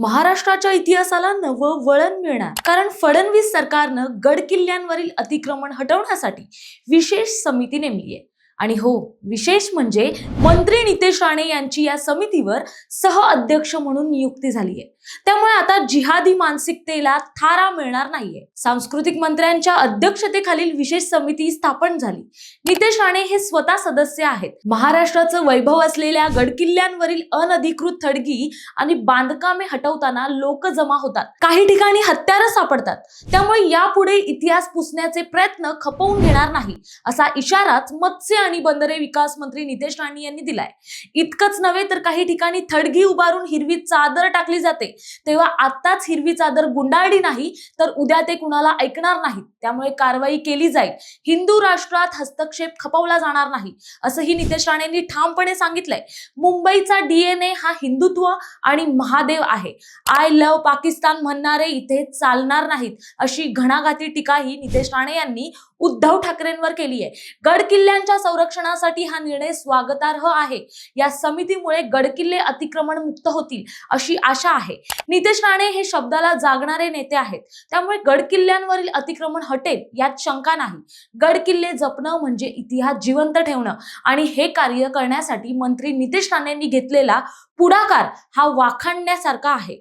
महाराष्ट्राच्या इतिहासाला नवं वळण मिळणार. कारण फडणवीस सरकारनं गड किल्ल्यांवरील अतिक्रमण हटवण्यासाठी विशेष समिती नेमली आहे. आणि हो विशेष म्हणजे मंत्री नितेश राणे यांची या समितीवर सह अध्यक्ष म्हणून नियुक्ती झाली आहे त्यामुळे आता जिहादी मानसिकतेला थारा मिळणार नाहीये. सांस्कृतिक मंत्र्यांच्या अध्यक्षतेखालील विशेष समिती स्थापन झाली. नितेश राणे हे स्वतः सदस्य आहेत. महाराष्ट्राचं वैभव असलेल्या गडकिल्ल्यांवरील अनधिकृत थडगी आणि बांधकामे हटवताना लोक जमा होतात. काही ठिकाणी हत्यारं सापडतात. त्यामुळे यापुढे इतिहास पुसण्याचे प्रयत्न खपवून घेणार नाही असा इशाराच मत्स्य आणि बंदरे विकास मंत्री नितेश राणे यांनी दिलाय. इतकंच नव्हे तर काही ठिकाणी थडगी उभारून हिरवी चादर टाकली जाते. तेव्हा आताच हिरवी चादर गुंडाळली नाही तर उद्या ते कुणाला ऐकणार नाहीत. त्यामुळे कारवाई केली जाईल. हिंदू राष्ट्रात हस्तक्षेप खपवला जाणार नाही असंही नितेश राणेंनी ठामपणे सांगितलंय. मुंबईचा डीएनए हा हिंदुत्व आणि महादेव आहे. आय लव्ह पाकिस्तान म्हणणारे इथे चालणार नाहीत अशी घणाघाती टीकाही नितेश राणे यांनी उद्धव ठाकरेंवर केली आहे गड किल्ल्यांच्या संरक्षणासाठी हा निर्णय स्वागतार्ह आहे. या समितीमुळे गडकिल्ले अतिक्रमण मुक्त होतील अशी आशा आहे. नितेश राणे हे शब्दाला जागणारे नेते आहेत. त्यामुळे गडकिल्ल्यांवरील अतिक्रमण हटेल यात शंका नाही. गडकिल्ले जपणं म्हणजे इतिहास जिवंत ठेवणं आणि हे कार्य करण्यासाठी मंत्री नितेश राणेंनी घेतलेला पुढाकार हा वाखाणण्यासारखा आहे.